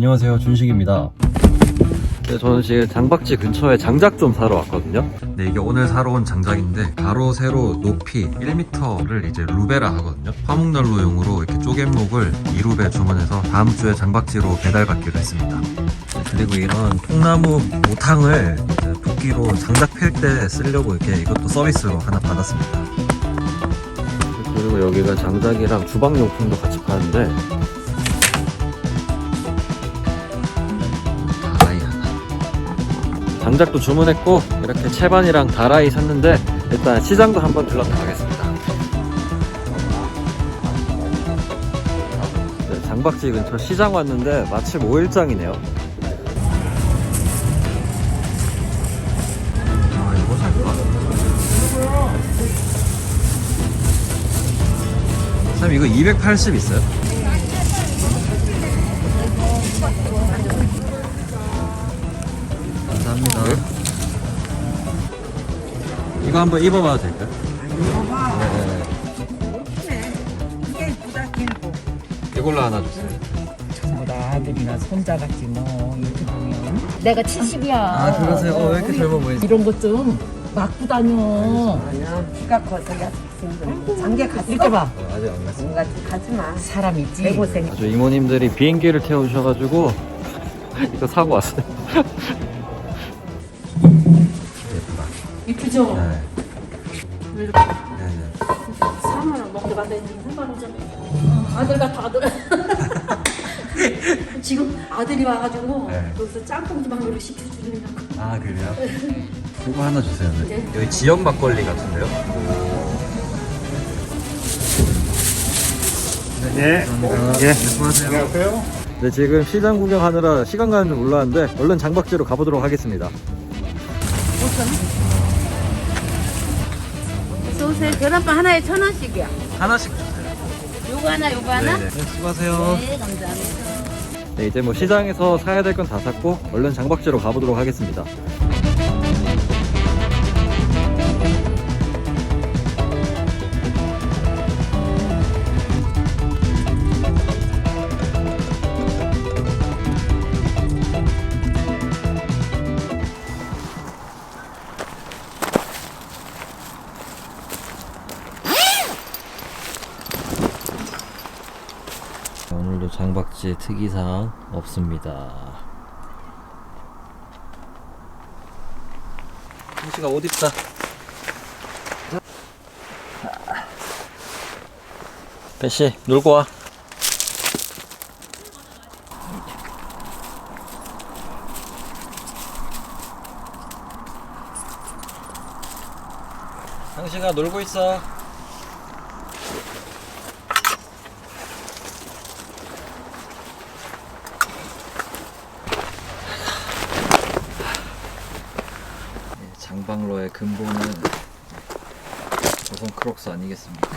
안녕하세요. 준식입니다. 네, 저는 지금 장박지 근처에 장작 좀 사러 왔거든요. 네 이게 오늘 사러 온 장작인데 가로 세로 높이 1m를 이제 루베라 하거든요. 화목난로용으로 이렇게 쪼갯목을 2루베 주문해서 다음 주에 장박지로 배달받기로 했습니다. 네, 그리고 이런 통나무 모탕을 도끼로 장작 팰때 쓰려고 이렇게 이것도 서비스로 하나 받았습니다. 그리고 여기가 장작이랑 주방용품도 같이 파는데 장작도 주문했고 이렇게 채반이랑 다라이 샀는데 일단 시장도 한번 들렀다 가겠습니다. 네, 장박지 근처 시장 왔는데 마침 5일장이네요. 아 이거 이거 280 있어요? 이거 한번 입어봐도 될까요? 네. 이게 이쁘다 길고 이걸로 하나 주세요. 전부 다 아들이나 손자 같지 뭐 이렇게 보면 내가 70이야. 아 그러세요? 어, 왜 이렇게 젊어 보이세요? 이런 것 좀 맞고 다녀. 아니야 키가 커서 야식생들 장계 가지 이렇게 봐. 어, 아직 안 갔어요. 뭔가 가지마 사람 있지. 대고생 아주 이모님들이 비행기를 태워주셔가지고 이거 사고 왔어요. 예쁘다. 이쁘죠? 네. 아들 같아 아들. 지금 아들이 와가지고 네. 여기서 짬뽕 좀 한 그릇 시켜주려고. 아 그래요? 이거 하나 주세요. 네. 네. 여기 지역 막걸리 같은데요? 네. 감사합니다. 예. 수고하세요. 안녕하세요. 네, 지금 시장 구경하느라 시간 가는 줄 몰랐는데 얼른 장박지로 가보도록 하겠습니다. 소세 계란빵 하나에 천 원씩이야. 하나씩 요. 요거 하나, 요거 하나. 네, 네. 수고하세요. 네, 감사합니다. 네, 이제 뭐 시장에서 사야 될 건 다 샀고 얼른 장박지로 가보도록 하겠습니다. 장박지 특이사항 없습니다. 형씨가 옷 입다. 배씨 놀고 와. 형씨가 놀고 있어. 네, 장방로의 근본은 조선 크록스 아니겠습니까?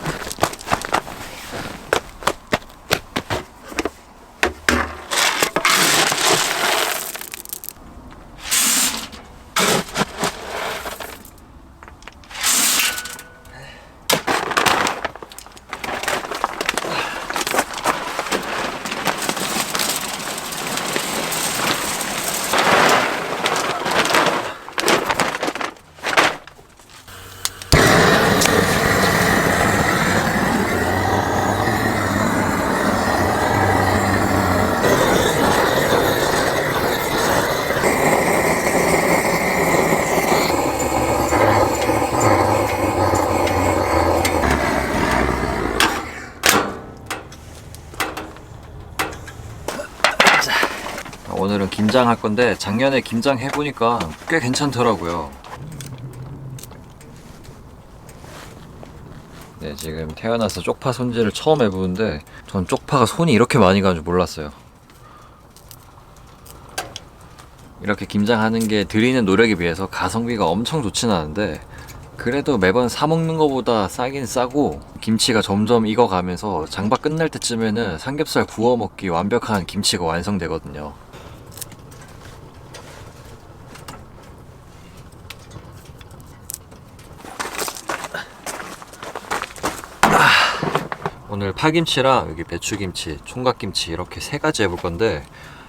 오늘은 김장할 건데 작년에 김장 해보니까 꽤 괜찮더라고요. 네, 지금 태어나서 쪽파 손질을 처음 해보는데 전 쪽파가 손이 이렇게 많이 가는 줄 몰랐어요. 이렇게 김장하는 게 들이는 노력에 비해서 가성비가 엄청 좋진 않은데 그래도 매번 사 먹는 것보다 싸긴 싸고 김치가 점점 익어가면서 장박 끝날 때쯤에는 삼겹살 구워 먹기 완벽한 김치가 완성되거든요. 파김치랑 여기 배추김치, 총각김치 이렇게 세 가지 해볼 건데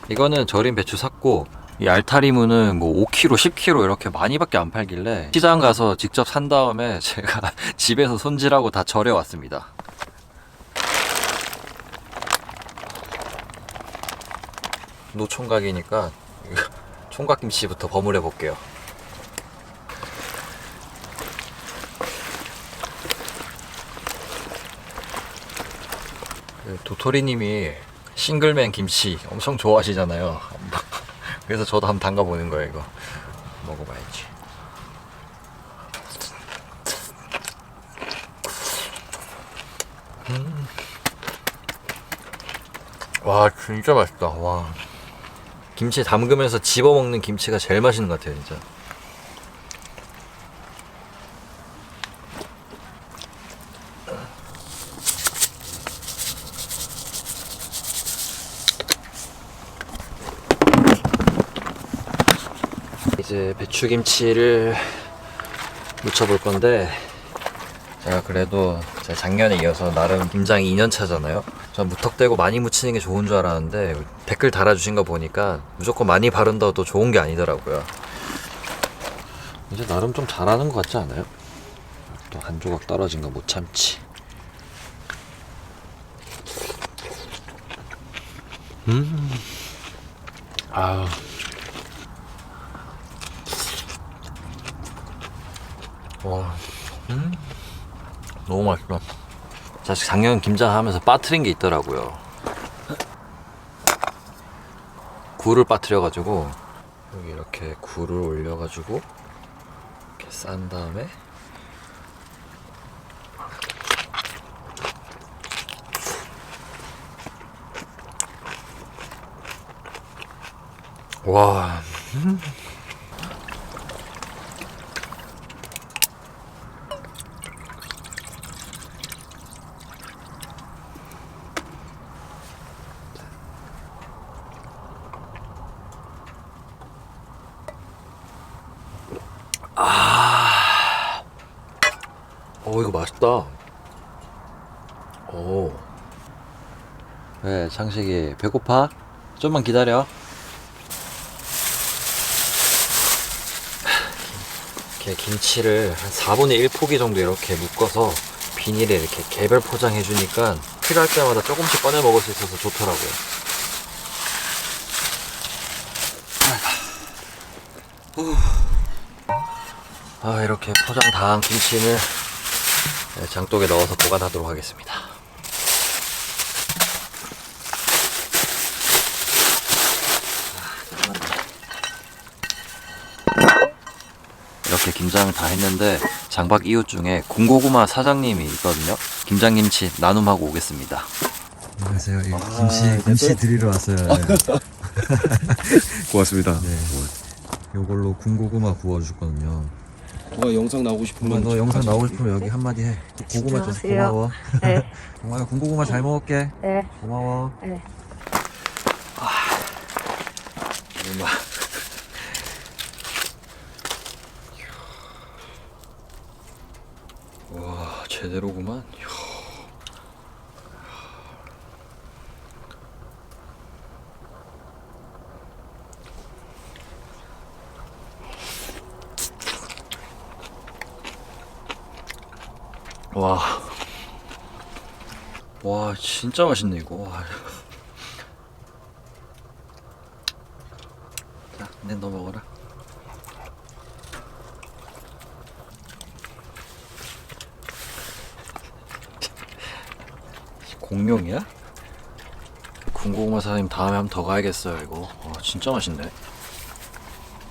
이거는 절인 배추 샀고 이 알타리무는 뭐 5kg, 10kg 이렇게 많이밖에 안 팔길래 시장 가서 직접 산 다음에 제가 집에서 손질하고 다 절여 왔습니다. 노총각이니까 총각김치부터 버무려 볼게요. 도토리님이 싱글맨 김치 엄청 좋아하시잖아요. 그래서 저도 한번 담가보는 거예요, 이거. 먹어봐야지. 음. 와, 진짜 맛있다. 와. 김치 담그면서 집어 먹는 김치가 제일 맛있는 것 같아요, 진짜. 이제 배추김치를 무쳐볼 건데 제가 그래도 제가 작년에 이어서 나름 김장이 2년 차잖아요. 전 무턱대고 많이 무치는 게 좋은 줄 알았는데 댓글 달아주신 거 보니까 무조건 많이 바른다고 좋은 게 아니더라고요. 이제 나름 좀 잘하는 것 같지 않아요? 또 한 조각 떨어진 거 못 참지. 음. 아. 와, 음, 너무 맛있다. 사실 작년 김장하면서 빠트린 게 있더라고요. 굴을 빠트려가지고 여기 이렇게 굴을 올려가지고 이렇게 싼 다음에 와, 어 이거 맛있다. 오. 네, 창식이 배고파? 좀만 기다려. 이렇게 김치를 한 4분의 1 포기 정도 이렇게 묶어서 비닐에 이렇게 개별 포장해 주니까 필요할 때마다 조금씩 꺼내 먹을 수 있어서 좋더라고요. 아 이렇게 포장 다한 김치는 네, 장독에 넣어서 보관하도록 하겠습니다. 이렇게 김장을 다 했는데 장박 이웃 중에 군고구마 사장님이 있거든요. 김장김치 나눔하고 오겠습니다. 안녕하세요. 이 아, 김치 김치 드리러 왔어요. 네. 고맙습니다. 네. 요걸로 군고구마 구워 줄 거든요. 누가 영상 나오고 싶으면 너 영상 나오고 싶으면 여기 한마디 해. 고구마 줘서 안녕하세요. 고마워. 네. 정말 군고구마 잘 먹을게. 네. 고마워. 네. 얼마? 와 제대로구만. 이야. 와. 와, 진짜 맛있네, 이거. 와. 자, 근데 너 먹어라. 공룡이야? 군고구마 사장님 다음에 한 번 더 가야겠어요 이거 와 진짜 맛있네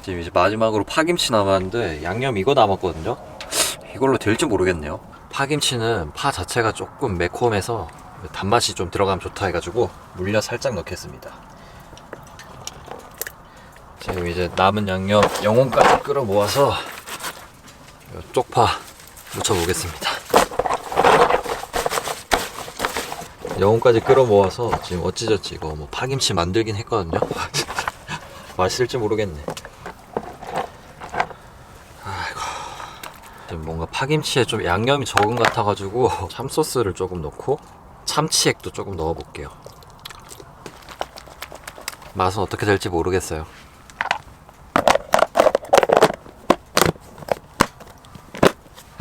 지금 이제 마지막으로 파김치 남았는데 양념 이거 남았거든요 이걸로 될지 모르겠네요 파김치는 파 자체가 조금 매콤해서 단맛이 좀 들어가면 좋다 해가지고 물엿 살짝 넣겠습니다. 지금 이제 남은 양념 영혼까지 끌어 모아서 요 쪽파 묻혀보겠습니다. 영혼까지 끌어 모아서 지금 어찌저찌 이거 뭐 파김치 만들긴 했거든요. 맛있을지 모르겠네. 아이고. 지금 뭔가 파김치에 좀 양념이 적은 것 같아가지고 참소스를 조금 넣고 참치액도 조금 넣어볼게요 맛은 어떻게 될지 모르겠어요.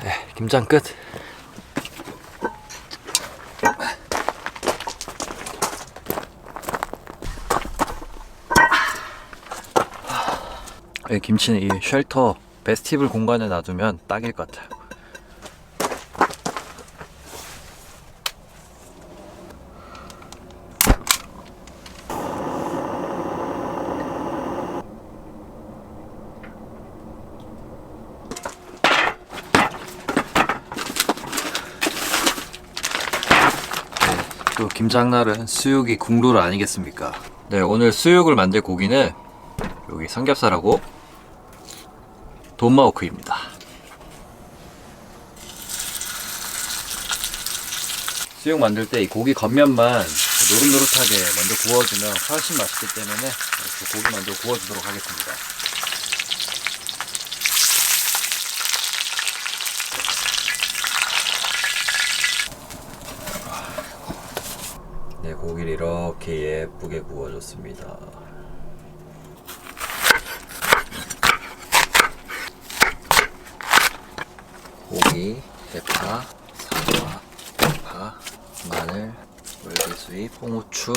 에, 김장 끝. 이 김치는 이 쉘터 베스티블 공간에 놔두면 딱일 것 같아요. 또 김장날은 수육이 국룰 아니겠습니까? 네, 오늘 수육을 만들 고기는 여기 삼겹살하고 돈마호크입니다. 수육 만들 때 이 고기 겉면만 노릇노릇하게 먼저 구워주면 훨씬 맛있기 때문에 이렇게 고기 먼저 구워주도록 하겠습니다. 네, 고기를 이렇게 예쁘게 구워줬습니다. 고기, 대파, 사과, 대파, 마늘, 물개수잎, 홍후추,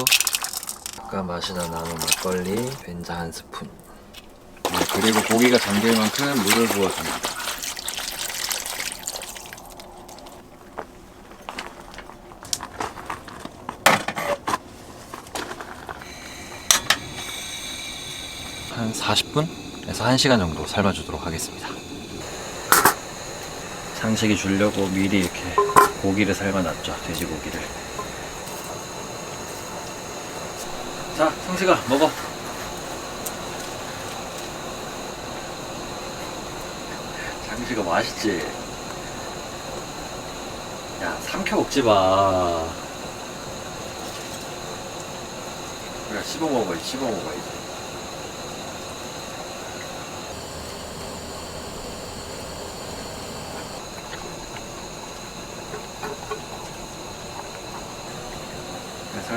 아까 맛이나 나는 막걸리, 된장 한 스푼. 네, 그리고 고기가 잠길 만큼 물을 부어줍니다. 한 40분에서 1시간 정도 삶아주도록 하겠습니다. 상식이 주려고 미리 이렇게 고기를 삶아놨죠. 돼지고기를. 자, 상식아, 먹어. 상식아, 맛있지? 야, 삼켜 먹지 마. 그래, 씹어 먹어야지, 씹어 먹어야지.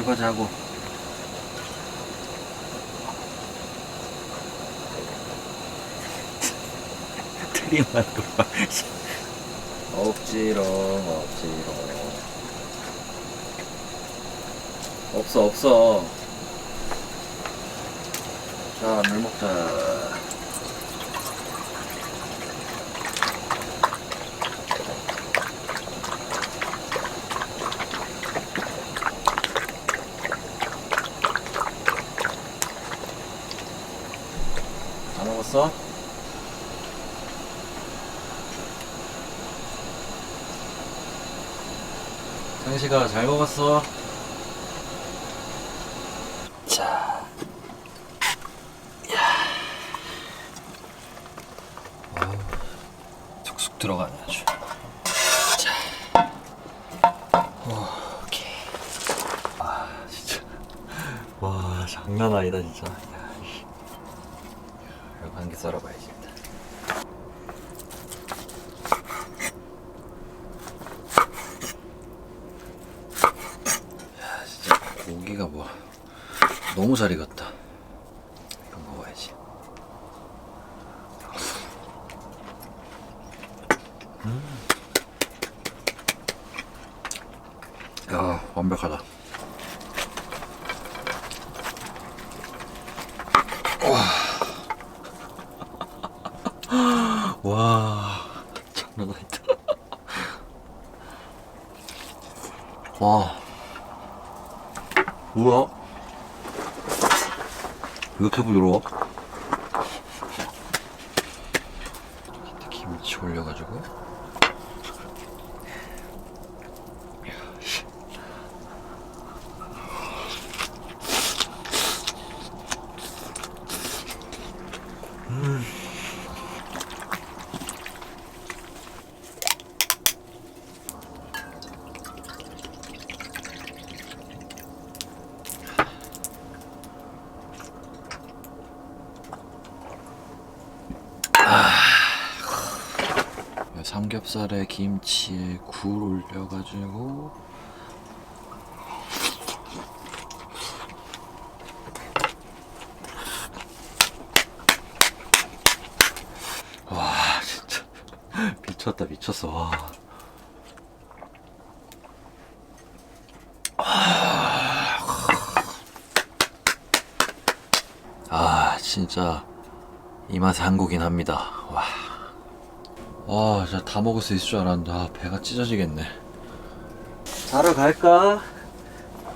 설거지하고. 트림만 봐. 억지로, 억지로. 없어, 없어. 자, 물 먹자. 다 먹었어? 상식아 잘 먹었어. 자, 야, 와우, 쑥쑥 들어가네 아주. 자, 오케이. 아 진짜, 와 장난 아니다 진짜. 이거 한개 썰어봐야지 일단. 야 진짜 고기가 뭐 익었다. 이거 먹어야지. 음. 야 완벽하다. 와 장난 아니다. 와 뭐야? 왜 이렇게 삼겹살에 김치에 굴 올려가지고 와 진짜 미쳤다 미쳤어 와. 아 진짜 이 맛에 한국인 합니다 와. 와 진짜 다 먹을 수 있을 줄 알았는데 아, 배가 찢어지겠네. 자러 갈까?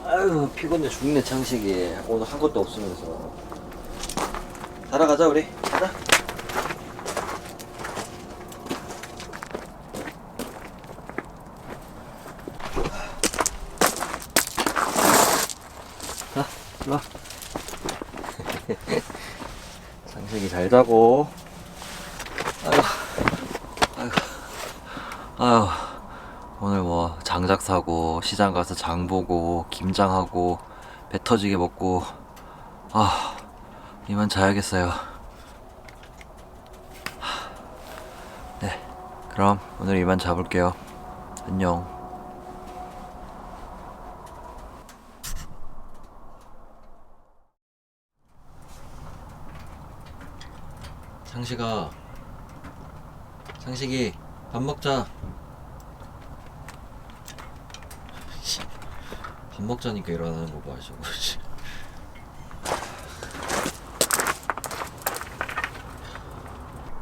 아유 피곤해 죽네 창식이. 오늘 한 것도 없으면서. 자러 가자 우리. 가자. 자 일로 와. 창식이 잘 자고 아유 아유 아유 오늘 뭐 장작 사고 시장 가서 장 보고 김장하고 배 터지게 먹고 아 이만 자야겠어요. 하, 네 그럼 오늘 이만 자볼게요. 안녕. 상식아 상식이 밥 먹자. 밥 먹자니까 일어나는 거 봐, 저거. 씨.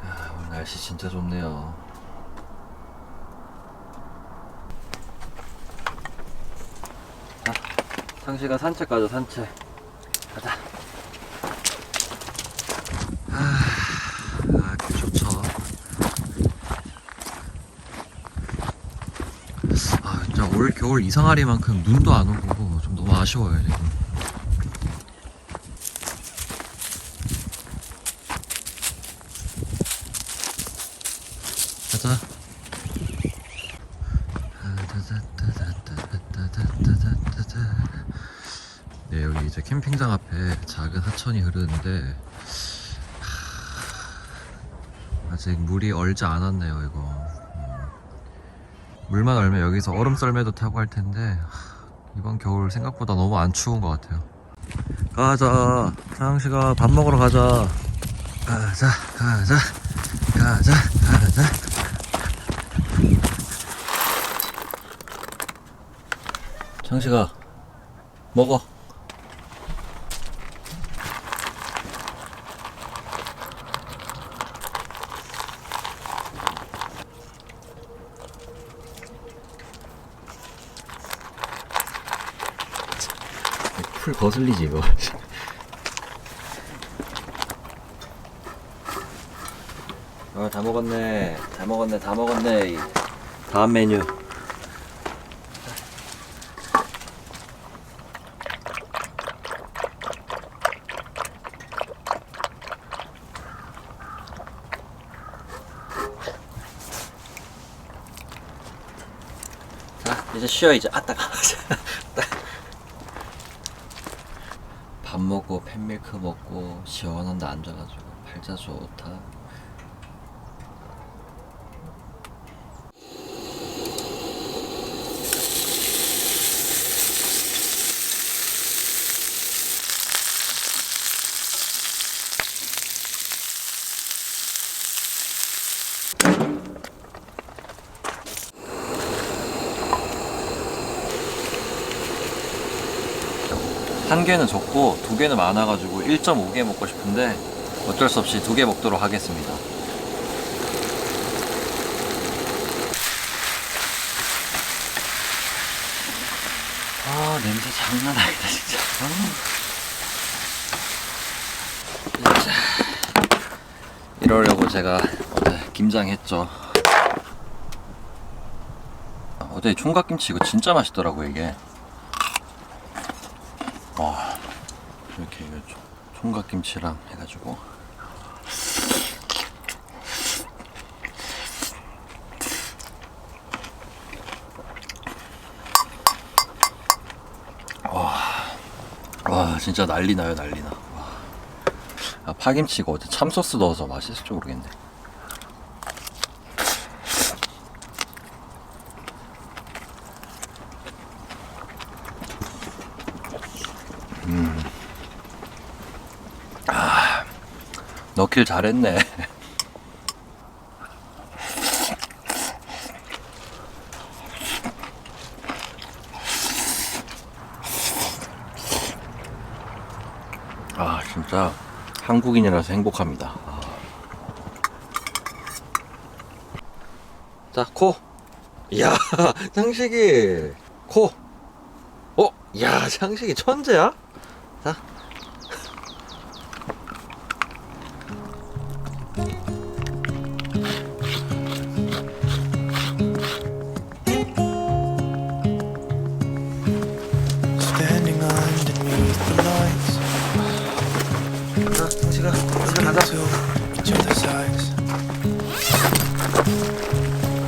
야, 오늘 날씨 진짜 좋네요. 자, 상시가 산책 가자, 산책. 가자. 아, 그 좋죠. 아, 진짜 올 겨울 이상하리만큼 눈도 안 오고 좀 너무 아쉬워요, 지금. 가자. 네, 여기 이제 캠핑장 앞에 작은 하천이 흐르는데 하, 아직 물이 얼지 않았네요, 이거. 음. 물만 얼면 여기서 얼음 썰매도 타고 할 텐데 하, 이번 겨울 생각보다 너무 안 추운 것 같아요. 가자, 상식아 밥 먹으러 가자. 가자, 가자, 가자, 가자. 창식아 먹어. 거슬리지 이거. 어, 다 먹었네. 다 먹었네. 다 먹었네. 다음 메뉴. 자, 이제 쉬어 이제. 아 따가. 밥 팬밀크 먹고 시원한 데 앉아가지고 팔자 좋다. 한 개는 적고 두 개는 많아가지고 1.5개 먹고 싶은데 어쩔 수 없이 두 개 먹도록 하겠습니다. 아 냄새 장난 아니다 진짜. 아. 자, 이러려고 제가 어제 김장했죠. 어제 총각김치 이거 진짜 맛있더라고 이게. 와 이렇게 총각김치랑 해가지고 와, 와 진짜 난리 나요 난리 나. 와. 아, 파김치 이거 어제 참소스 넣어서 맛있을지 모르겠네. 넣길 잘했네. 아, 진짜 한국인이라서 행복합니다. 아. 자, 코. 이야, 장식이. 코. 어, 야, 장식이 천재야? 자, 장식아. 장식아 가자. to each other's eyes.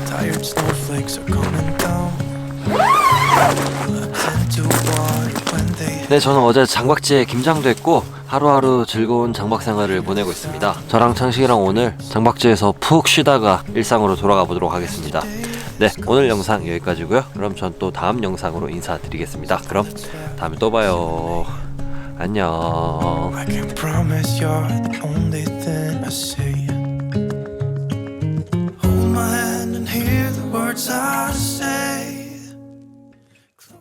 Tired snowflakes are coming down. 네, 저는 어제 장박지에 김장됐고 하루하루 즐거운 장박 생활을 보내고 있습니다. 저랑 창식이랑 오늘 장박지에서 푹 쉬다가 일상으로 돌아가 보도록 하겠습니다. 네, 오늘 영상 여기까지고요. 그럼 전 또 다음 영상으로 인사드리겠습니다. 그럼 다음에 또 봐요. 안녕. I can promise you're the only thing I see. Hold my hand and hear the words I say.